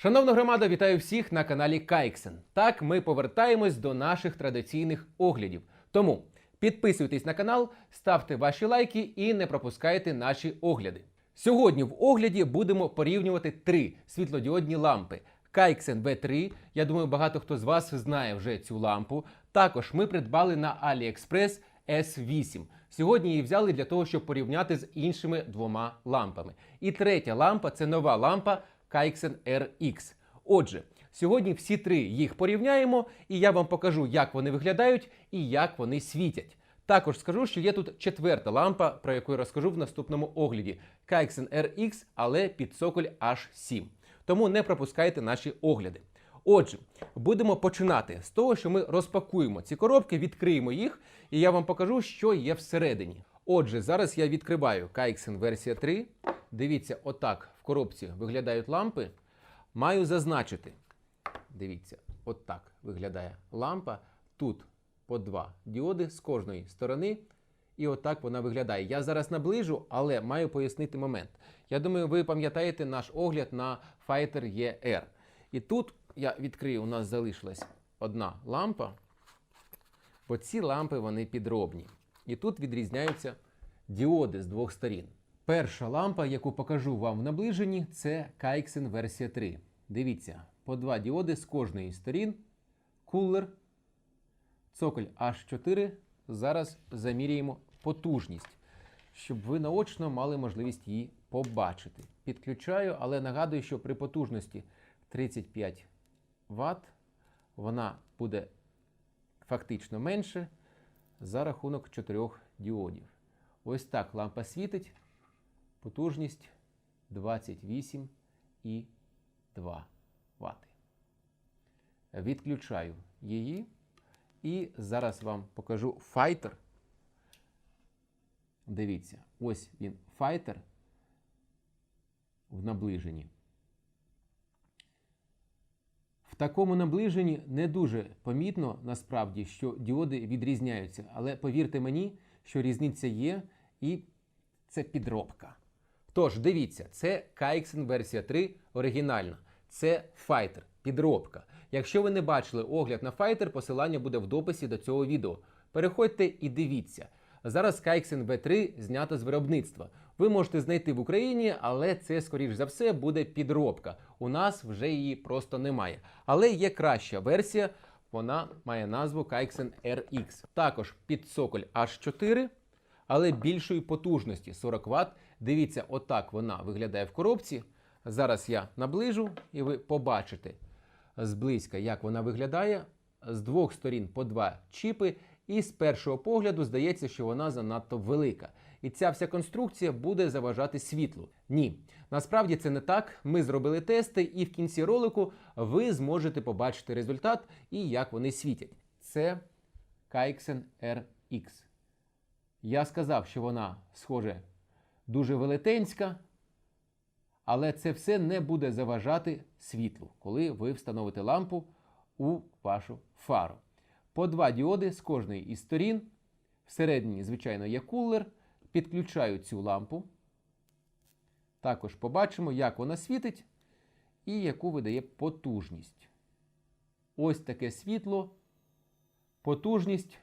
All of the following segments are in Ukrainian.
Шановна громада, вітаю всіх на каналі Кайксен. Так, ми повертаємось до наших традиційних оглядів. Тому підписуйтесь на канал, ставте ваші лайки і не пропускайте наші огляди. Сьогодні в огляді будемо порівнювати три світлодіодні лампи. Кайксен V3. Я думаю, багато хто з вас знає вже цю лампу. Також ми придбали на AliExpress S8. Сьогодні її взяли для того, щоб порівняти з іншими двома лампами. І третя лампа це нова лампа Keixen RX. Отже, сьогодні всі три їх порівняємо, і я вам покажу, як вони виглядають і як вони світять. Також скажу, що є тут четверта лампа, про яку я розкажу в наступному огляді. Keixen RX, але під цоколь H7. Тому не пропускайте наші огляди. Отже, будемо починати з того, що ми розпакуємо ці коробки, відкриємо їх, і я вам покажу, що є всередині. Отже, зараз я відкриваю Keixen версія 3. Дивіться, отак в коробці виглядають лампи. Маю зазначити. Дивіться, отак виглядає лампа. Тут по два діоди з кожної сторони. І отак вона виглядає. Я зараз наближу, але маю пояснити момент. Я думаю, ви пам'ятаєте наш огляд на Fighter ER. І тут я відкрию, у нас залишилась одна лампа, бо ці лампи вони підробні. І тут відрізняються діоди з двох сторін. Перша лампа, яку покажу вам в наближенні, це Keixen версія 3. Дивіться, по два діоди з кожної сторін. Кулер, цоколь H4. Зараз заміряємо потужність, щоб ви наочно мали можливість її побачити. Підключаю, але нагадую, що при потужності 35 Вт вона буде фактично менше за рахунок 4 діодів. Ось так лампа світить. Потужність 28,2 Вт. Відключаю її. І зараз вам покажу файтер. Дивіться, ось він файтер в наближенні. В такому наближенні не дуже помітно насправді, що діоди відрізняються. Але повірте мені, що різниця є, і це підробка. Тож, дивіться, це Keixen версія 3 оригінальна. Це Fighter, підробка. Якщо ви не бачили огляд на Fighter, посилання буде в дописі до цього відео. Переходьте і дивіться. Зараз Keixen V3 знято з виробництва. Ви можете знайти в Україні, але це, скоріш за все, буде підробка. У нас вже її просто немає. Але є краща версія, вона має назву Keixen RX. Також під цоколь H4, але більшої потужності 40 Вт. Дивіться, отак вона виглядає в коробці. Зараз я наближу, і ви побачите зблизька, як вона виглядає. З двох сторін по два чіпи, і з першого погляду здається, що вона занадто велика. І ця вся конструкція буде заважати світлу. Ні, насправді це не так. Ми зробили тести, і в кінці ролику ви зможете побачити результат і як вони світять. Це Keixen RX. Я сказав, що вона, схоже, дуже велетенська, але це все не буде заважати світлу, коли ви встановите лампу у вашу фару. По два діоди з кожної із сторін. Всередині, звичайно, є кулер. Підключаю цю лампу. Також побачимо, як вона світить і яку видає потужність. Ось таке світло. Потужність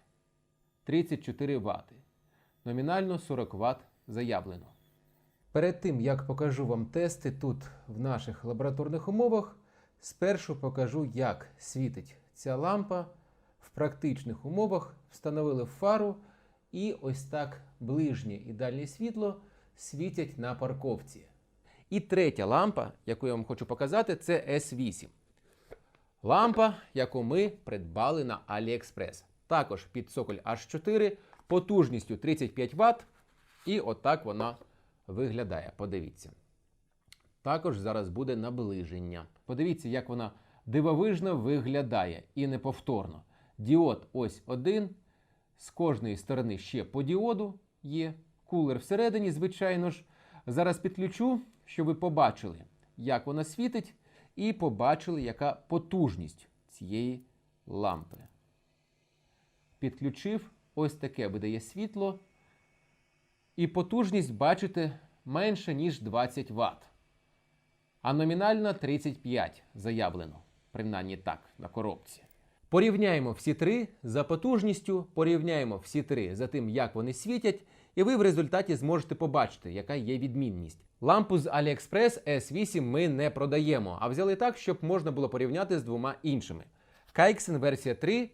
34 Вт. Номінально 40 Вт заявлено. Перед тим, як покажу вам тести тут в наших лабораторних умовах, спершу покажу, як світить ця лампа в практичних умовах. Встановили фару, і ось так ближнє і дальнє світло світять на парковці. І третя лампа, яку я вам хочу показати, це S8. Лампа, яку ми придбали на AliExpress. Також під цоколь H4 потужністю 35 Вт. І отак вона виглядає. Подивіться. Також зараз буде наближення. Подивіться, як вона дивовижно виглядає і неповторно. Діод ось один. З кожної сторони ще по діоду є. Кулер всередині, звичайно ж. Зараз підключу, щоб ви побачили, як вона світить, і побачили, яка потужність цієї лампи. Підключив, ось таке видає світло. І потужність, бачите, менше, ніж 20 Вт. а номінально 35 заявлено, принаймні так, на коробці. Порівняємо всі три за потужністю, порівняємо всі три за тим, як вони світять, і ви в результаті зможете побачити, яка є відмінність. Лампу з AliExpress S8 ми не продаємо, а взяли так, щоб можна було порівняти з двома іншими. Kaiksen версія 3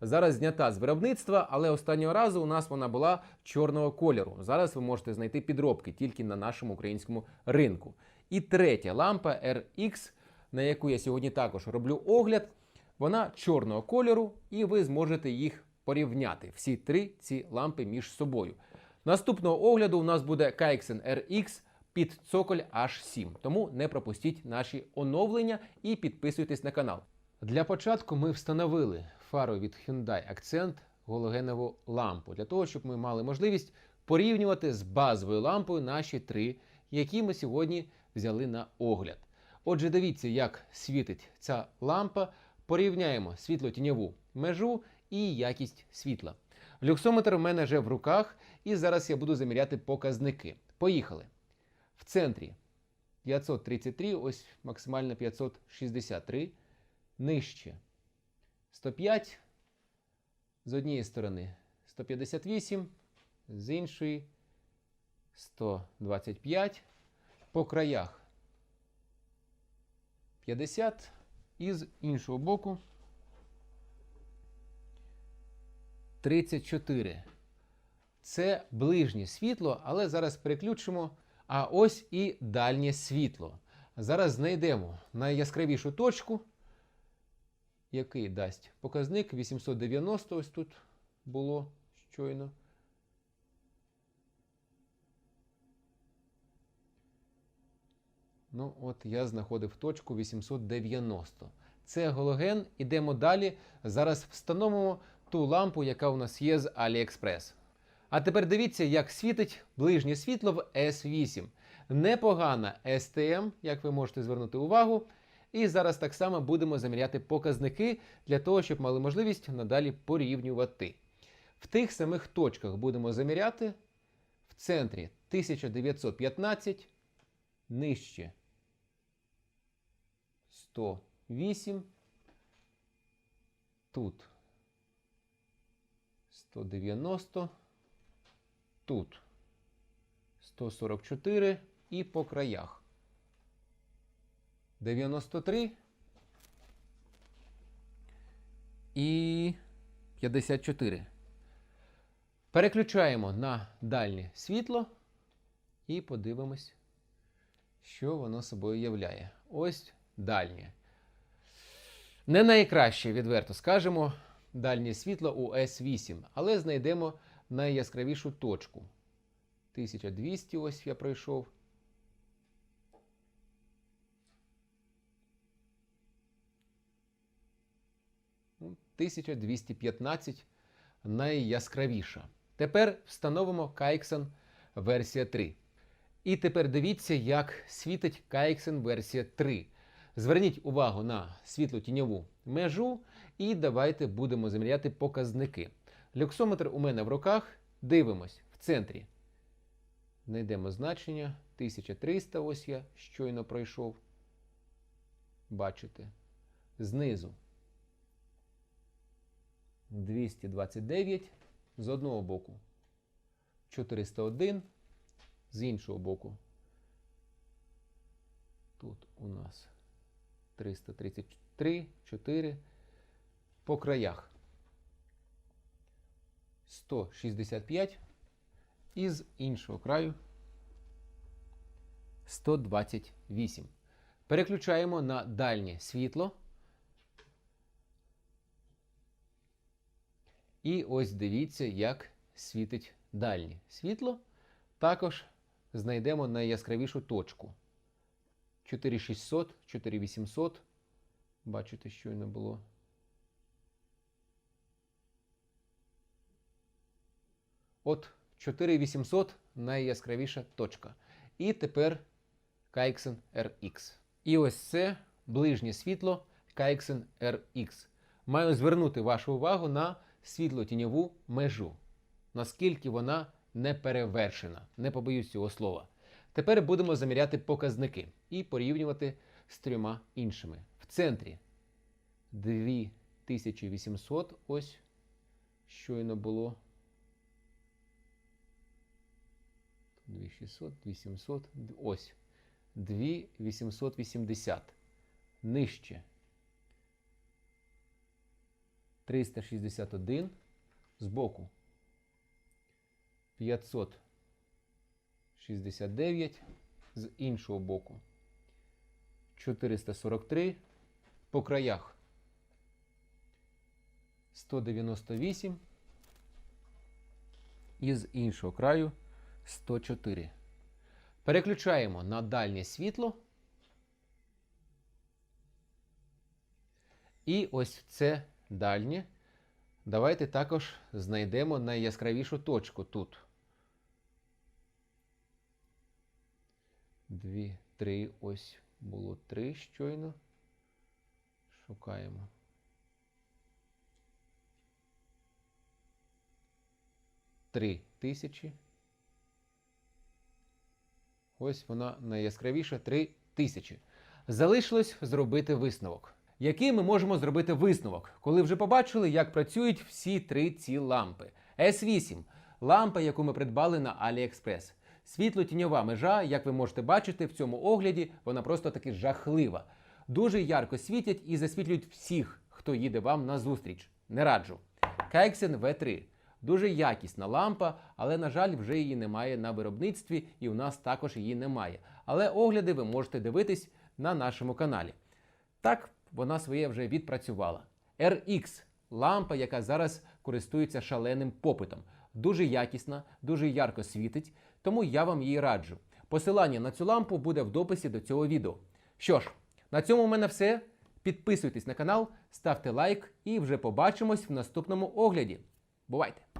зараз знята з виробництва, але останнього разу у нас вона була чорного кольору. Зараз ви можете знайти підробки тільки на нашому українському ринку. І третя лампа RX, на яку я сьогодні також роблю огляд, вона чорного кольору, і ви зможете їх порівняти. Всі три ці лампи між собою. Наступного огляду у нас буде Kaiksen RX під цоколь H7. Тому не пропустіть наші оновлення і підписуйтесь на канал. Для початку ми встановили фару від Hyundai Accent галогенову лампу для того, щоб ми мали можливість порівнювати з базовою лампою наші три, які ми сьогодні взяли на огляд. Отже, дивіться, як світить ця лампа. Порівняємо світло-тіньову межу і якість світла. Люксометр у мене вже в руках, і зараз я буду заміряти показники. Поїхали. В центрі 533, ось максимально 563, нижче 105, з однієї сторони 158, з іншої 125, по краях 50 і з іншого боку 34. Це ближнє світло, але зараз переключимо. А ось і дальнє світло. Зараз знайдемо найяскравішу точку, який дасть показник 890. Ось тут було щойно. Ну, от я знаходив точку 890. Це галоген. Ідемо далі. Зараз встановимо ту лампу, яка у нас є з AliExpress. А тепер дивіться, як світить ближнє світло в S8. Непогана STM, як ви можете звернути увагу. І зараз так само будемо заміряти показники для того, щоб мали можливість надалі порівнювати. В тих самих точках будемо заміряти. В центрі 1915, нижче 108, тут 190, тут 144 і по краях 93 і 54. Переключаємо на дальнє світло і подивимось, що воно собою являє. Ось дальнє. Не найкраще, відверто скажемо, дальнє світло у S8, але знайдемо найяскравішу точку. 1200 ось я пройшов. 1215 найяскравіша. Тепер встановимо Kaiksen версія 3. І тепер дивіться, як світить Kaiksen версія 3. Зверніть увагу на світло-тіньову межу, і давайте будемо заміряти показники. Люксометр у мене в руках. Дивимось в центрі. Знайдемо значення 1300, ось я щойно пройшов. Бачите. Знизу 229 з одного боку. 401 з іншого боку. Тут у нас 333, 4 по краях. 165 і з іншого краю 128. Переключаємо на дальнє світло. І ось дивіться, як світить дальнє світло. Також знайдемо найяскравішу точку. 4600, 4800. Бачите, щойно було. От 4800 найяскравіша точка. І тепер Kaiksen RX. І ось це ближнє світло Kaiksen RX. Маю звернути вашу увагу на світло-тіньову межу. Наскільки вона не перевершена. Не побоюсь цього слова. Тепер будемо заміряти показники. і порівнювати з трьома іншими. В центрі 2800, ось щойно було. 2600, 800, ось 2880. Нижче 361 збоку 569 з іншого боку 443 по краях 198 і з іншого краю 104. Переключаємо на дальнє світло. І ось це дальнє. Давайте також знайдемо найяскравішу точку тут. Дві, три, ось було три щойно. Шукаємо. Три тисячі. Ось вона найяскравіша 3 тисячі. Залишилось зробити висновок. Який ми можемо зробити висновок, коли вже побачили, як працюють всі три ці лампи? S8 лампа, яку ми придбали на AliExpress. Світло-тіньова межа, як ви можете бачити в цьому огляді, вона просто таки жахлива. Дуже ярко світять і засвітлюють всіх, хто їде вам на зустріч. Не раджу. Kexen V3 Дуже якісна лампа, але, на жаль, вже її немає на виробництві, і у нас також її немає. Але огляди ви можете дивитись на нашому каналі. Так, вона своє вже відпрацювала. RX лампа, яка зараз користується шаленим попитом. Дуже якісна, дуже ярко світить, тому я вам її раджу. Посилання на цю лампу буде в дописі до цього відео. Що ж, на цьому в мене все. Підписуйтесь на канал, ставте лайк і вже побачимось в наступному огляді. Бувайте!